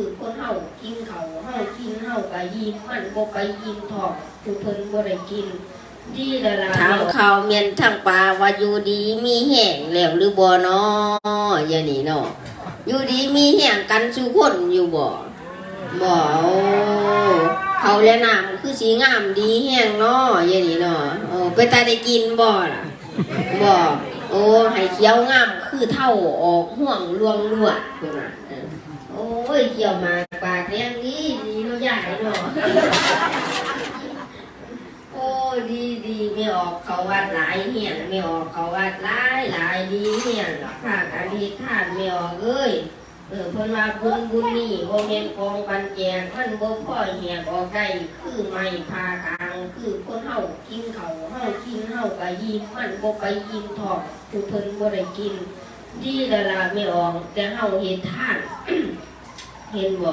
คือคนเฮากินเขาวเฮากินเฮาก็ยิ้มมันบ่ไปยิ้มทองผู้เพิ่นบ่ได้กิน ดีแล้วล่ะถามเขาวเมียนทางป่าว่าอยู่ดีมีแห้งแล้วหรือบ่เนาะอย่านี่เนาะอยู่ดีมีแห้งกันสุคนอยู่บ่บ่โอ้เขาและน้ำคือสีงามดีแห้งเนาะอย่านี่เนาะโอ้ไปตาได้กินบ่ล่ะบ่ โอ้ให้เขียวงามคือเท่าออกห่วงลวงลวดพุ่นน่ะเออโอ้ยเขียวมาปากแดงดีดีเนาะใหญ่เนาะโอ้ดีดีไม่ออกเขาวัดหลายเหียนไม่ออกเขาวัดหลายหลายดีเหียนภาการเฮ็ดทานไม่ออกเอ้ยเออเพิ่นว่าบุญบุญนี่บ่แม่นกองปันแจงมันบ่พอเหียกออกได้คือไม่พากลางคือคนเฮากินเขา กินเฮาก็ยิ้มมันบ่ไปยิ้มทองผู้เพิ่นบ่ได้กิน ดีล้วล่ะไม่ออกแต่เฮาเฮ็ดทาน เห็นบ่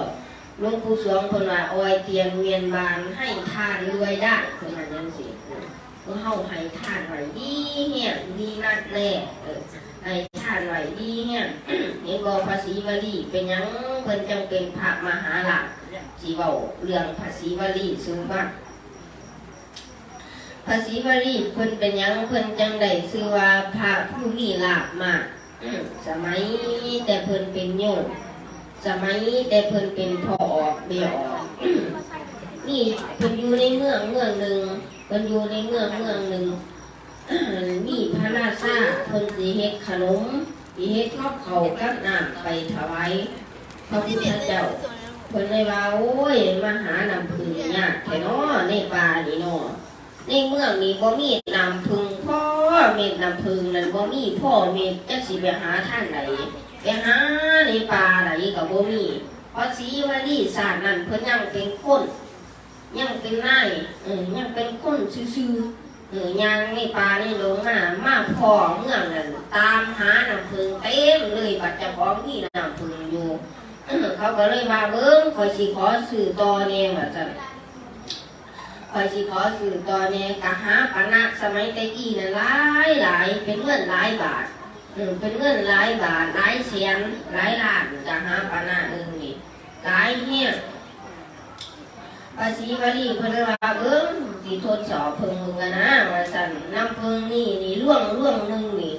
หลวงปู่สวงคนว่าออยเตียงเมียนบานให้ทานรวยได้คนว่าจังสิเออเฮาให้ทานไว้ดีเฮียงดีนักแน่เออให้ทานไว้ดีเฮียงเห็นบ่ภาษีวลีเป็นหยังเพิ่นจังเป็นพระมหาหลักสิเว้าเรื่องภาษีวลีสูงมาก ภาษีวลีเพิ่นเป็นยังเพิ่นจังได้ชื่อว่าพระผู้มีลาภมากสมัยแต่เพิ่นเป็นโยมสมัยแต่เพิ่นเป็นพอออกเบียออกนี่เพิ่นอยู่ในเมืองเมืองหนึ่งเพิ่นอยู่ในเมืองเมืองหนึ่งมีพระราชาเพิ่นสิเฮ็ดขนมสิเฮ็ดข้าวเขากับน้ำไปถวายพระพุทธเจ้าเพิ่นเลยว่าโอ้ยมาหาน้ำพึ่งยากแท้เนาะในป่านี่เนาะ ในเมืองนี่บ่มีน้ำพึ่งพ่อเม็ดน้ำพึ่งนั่นบ่มีพ่อเม็ดจักสิไปหาท่านใดไปหาในป่าไหนกับบ่มีเพราะสีวลีศาสตร์นั่นเพิ่นยังเป็นคนยังเป็นนายเออยังเป็นคนซื่อๆเออย่างในป่านี่ลงมามาพอเมืองนั่นตามหาน้ำพึ่งเต็มเลยบัดจะพร้อมมีน้ำพึ่งอยู่เขาก็เลยมาเบิ้งคอยสิขอสื่อต่อแนวว่าซั่นค อยสิขอสื่อต่อแนวกะหาปะนะสมัยตะกี้นั่นหลายหลายเป็นเงินหลายบาทเออเป็นเงินหลายบาทหลายแสนหลายล้านจะหาปานาเอิงนี่หลายเฮียภาษีวลีเพิ่นว่าเบิ่งสิทดสอบเพิ่งมึงกันนะว่าซั่นน้ำเพิ่งนี่นี่ล่วงล่วงหนึงนี่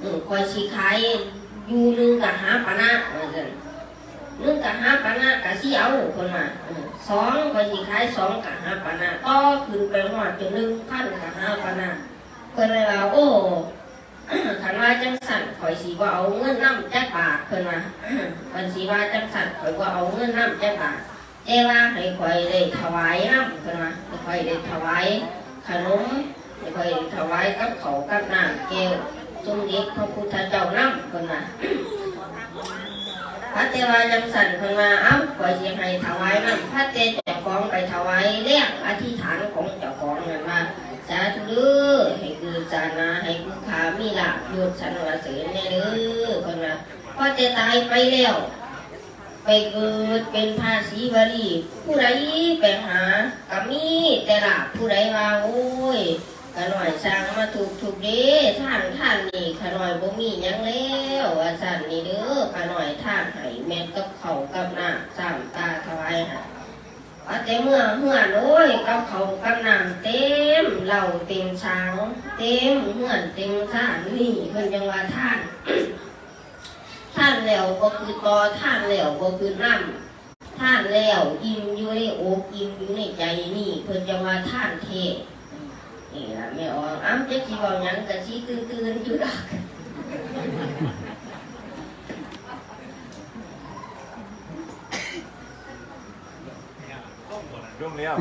เออคอยสิขายอยู่หนึงก็หาปานะว่าซั่น หนึงก็หาปานะก็สิเอาเพิ่นว่าสองคอยสิขายสองก็หาปานะต่อขึ้นไปฮอดจนหนึ่งพันก็หาปานะเพิ่นเลยว่าโอ้คันว่าจังสันข่อยสีว่าเอาเงินน้ำแจักบาทเพิ่นว่าคันสีว่าจังสันข่อยว่าเอาเงินน้ำแจักบาทแต่ว่าให้ข่อยได้ถวายน้ำเพิ่นว่าให้ข่อยได้ถวายขนมให้ข่อยได้ถวายกับเขาวกับน้ำแก้วสมเด็จพระพุทธเจ้าน้ำเพิ่นว่า พระเทวาจังสันเพิ่นว่าเอ้าข่อยสิให้ถวายน้ำพระเตเจ้าของไปถวายเรียกอธิษฐานของเจ้าของนั่นว่าสาธุเด้อให้คือจานาให้ผู้ขามีลาภยศสันวาเสริญแน่เด้อคนว่าพอจะตายไปแล้วไปเกิดเป็นภาษีวลีผู้ใดไปหาก็มีแต่ลาภผู้ใดว่าโอ้ย ขน่อยสร้างมาถูกถูกด้ท่านท่านนี่ขน่อยบ่มียังแล้วว่าสั่นนี่เด้อขน่อยท่านให้แม่นกับเขากับน้ำสามตาถวายให้ว่าแต่เมื่อเหือนโอ้ยกับเขากับน้ำเต็มเหล่าเต็มช้างเต็มเหือนเต็มท่านนี่เพิ่นจังว่าท่านท่านแล้วก็คือตอท่านแล้วก็คือน้ำท่านแล้วอิ่มอยู่ในอกอิ่มอยู่ในใจนี่ เพิ่นจังว่าท่านเท นี่ล่ะแม่อองอ้ำจะสิเว้าหยังก็สิตื่นๆอยู่ดอกร่วมแล้ว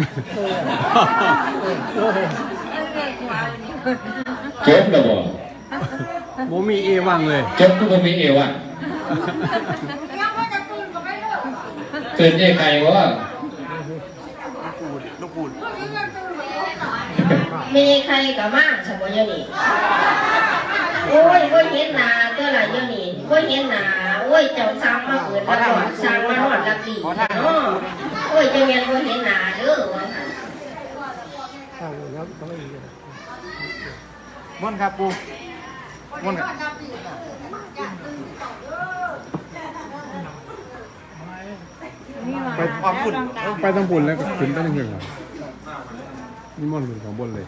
จบแล้วบ่โมมีเอวังเลยจบก็บ่มีเอวอะเกิดได้ใครวะ ลูกปูด มีใครกับมาสมบูรณ์นี่โอ้ยว่าเห็นหนาเจ้าหลายเจ้านี่ว่าเห็นหนาโอ้ยเจ้าซ้ำมาเกิดมาหอดซ้ำมาหอดลักดีเนาะโอ้ยเจ้าเมียนว่าเห็นหนาเด้อว่าหั่นม่วนครับปูม่วนครับไปความฝุ่นไปทางบุญแล้วก็ขึ้นไปทางเมืองอะ นี่มันต์ขึ้นของบนเลย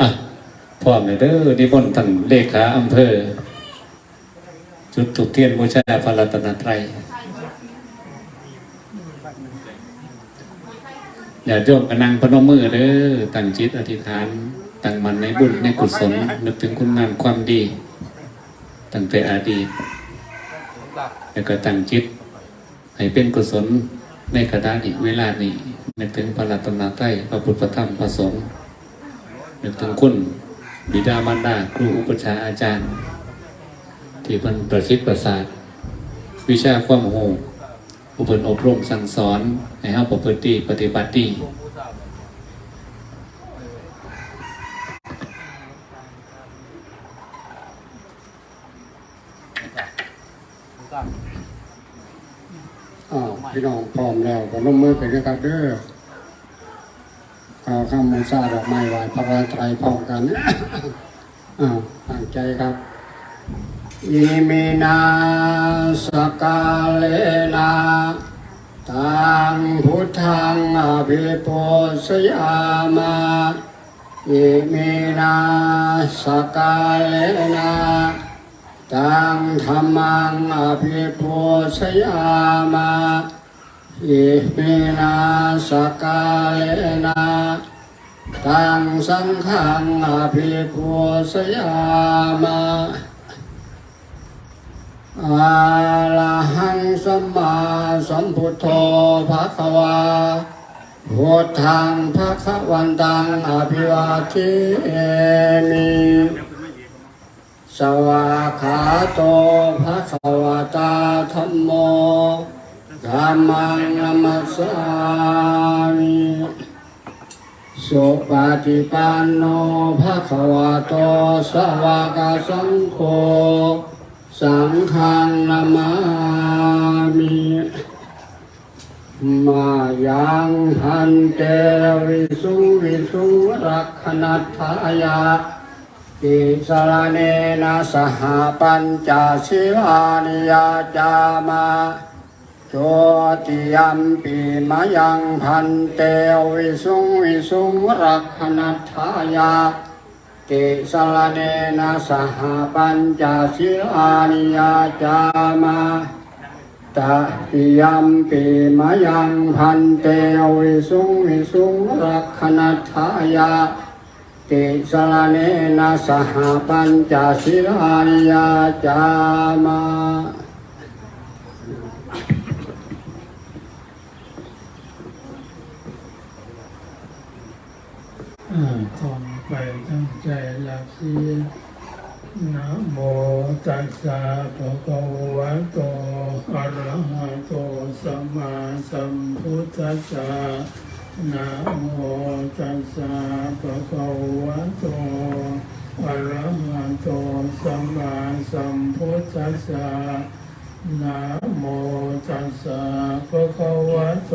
อะพร้อมเลยเด้อนิมนต์ท่านเลขาอำเภอ จุดถูกเทียนบูชาพระรัตนตรัยอย่าโยมกนั่งพนมมือเด้อตั้งจิตอธิษฐานตั้งมันในบุญในกุศลนึกถึงคุณงามความดี ตั้งแต่อดีตแล้วก็ตั้งจิต ให้เป็นกุศลในกระดาษอีกเวลานี้ นึกถึงพระรัตนตรัยพระพุทธธรรมพระสงฆ์นึกถึงคุณบิดามารดาครูอุปชาอาจารย์ ที่เป็นประสิทธิ์ประสาท วิชาความโหอุปนอบรมสั่งสอนในห้เฮาประพฤติปฏิบัติดีอ้าว พี่น้องพร้อมแล้วก็ลงมือกันนะครับเด้อข่าวข้ามมูซาดอกไม้ไหวพระราตรัยพร้อมกันอ้าวตั้งใจครับอิมินาสกาเลนะตังพุทธังอภิปุสยามาอิมินาสกาเลนะตังธรรมังอภิปุชยามา อิมินาสกาเลนะตังสังฆังอภิปุชยามาอาลหังสัมมาสัมพุทโธภะคะวาพุทธังภะคะวันตังอภิวาเทมิสวาขาโตภะคะวะตาธัมโม ธัมมังนัมสสามิสุปฏิปันโนภะคะวะโตสวากสังโฆสังฆังนามามิมายังพันเตวิสุวิสุรักขณัทายาติสรเนนะสหปัญจศิลานิยาจามา จติยัมปีมายังพันเตวิสุงวิสุงรักขณัทายาติสรเนนะสหปัญจศิลานิยาจามาตติยัมปีมายังพันเตวิสุงวิสุงรักขณัทายาติสรเนนะสหปัญจศิลานิยาจามา อ่าท่องไปตั้งใจหลักที่นะโมตัสสะภะคะวะโตอะระหะโตสัมมาสัมพุทธัสสะนะโมตัสสะภะคะวะโตอะระหะโตสัมมาสัมพุทธัสสะนะโมตัสสะภะคะวะโต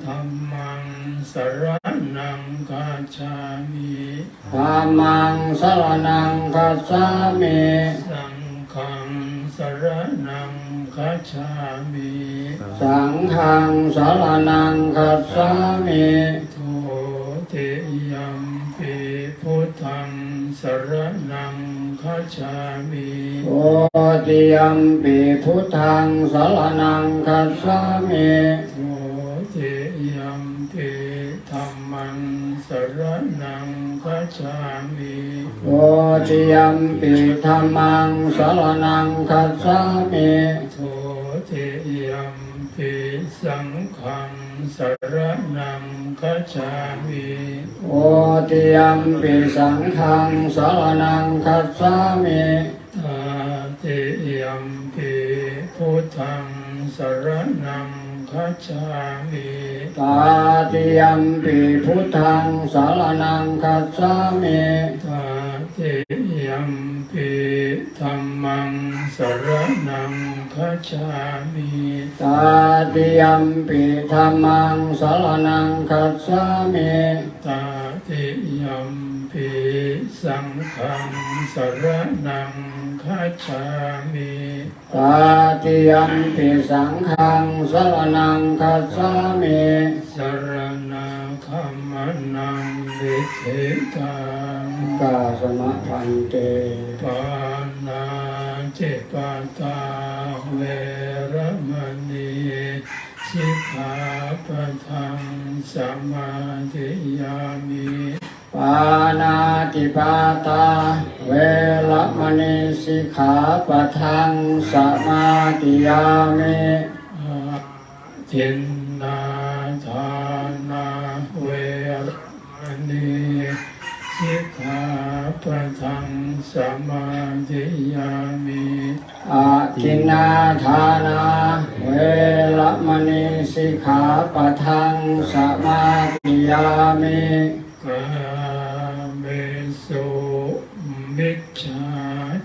มัง สรนังกัจฉามิธรรมังสารนังคัจฉามิสังฆังสรนังคัจฉามิสังฆังสารนังคัจฉามิโทติยัมปิพุทธังสรนังคัจฉามิโอติยัมปิพุทธังสารนังคัจฉามิ จฉามิโอติยัมปิธรรมังสารนังคัจฉามิโทติยัมปิสังฆังสรนังคัจฉามิโอติยัมปิสังฆังสารนังคัจฉามิตาติยัมปิพุทธังสรนัง คัจฉามิตาติยัมปิพุทธังสารนังคัจฉามิตาติยัมปิธัมมังสรนังคัจฉามิตาติยัมปิธรรมังสารนังคัจฉามิตาติยัมปิสังฆังสรนัง คัจฉามิตาติยัมปิสังฆังสารนังคัจฉามิสรณาคัมมนังวิเทตังกาสมะพันเตปานาเจปาตาเวรมณีสิกขาปะทังสมาธิยามิปานาติปาตา เวรมณีสิกขาปะทังสมาติยามิอาทินนาทานาเวรมณีสิกขาปะทังสมาธิยามิอาทินนาทานาเวรมณีสิกขาปะทังสมาติยามิกาเมสุ มิจฉา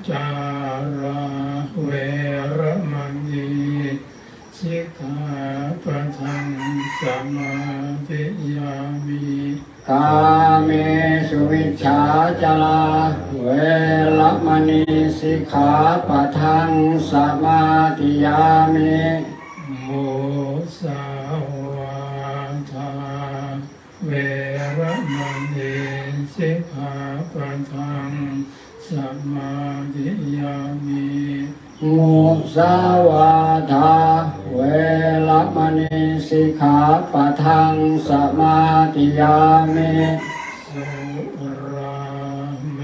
จาราเวรมณีสิกขาปะทังสมาธิยามิกาเมสุวิชชาจาราเวรมณีสิกขาปะทังสมาติยามิโมสาวาทาเวรมณีสิกขาปะทัง สมาธิยามิมุสาวาทาเวรมณีสิกขาปะทังสมาติยามิสุราเม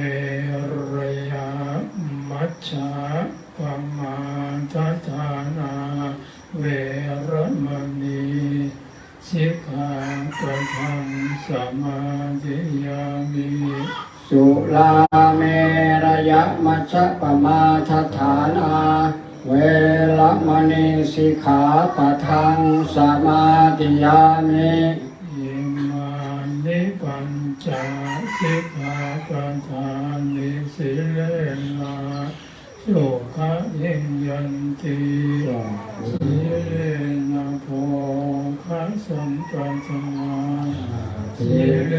รยามัชฌะปมาทฐานาเวรมณีสิกขาปะทังสมาธิยามิ สุลาเมรยมัชฌะปมาทฐานา เวรมณีสิกขาปะทังสมาติยามิยิมานิปัญจสิกขาปะทานิสิเลนะโสคะยิงยันติสิเลนะโภคะสัมปทาสิเล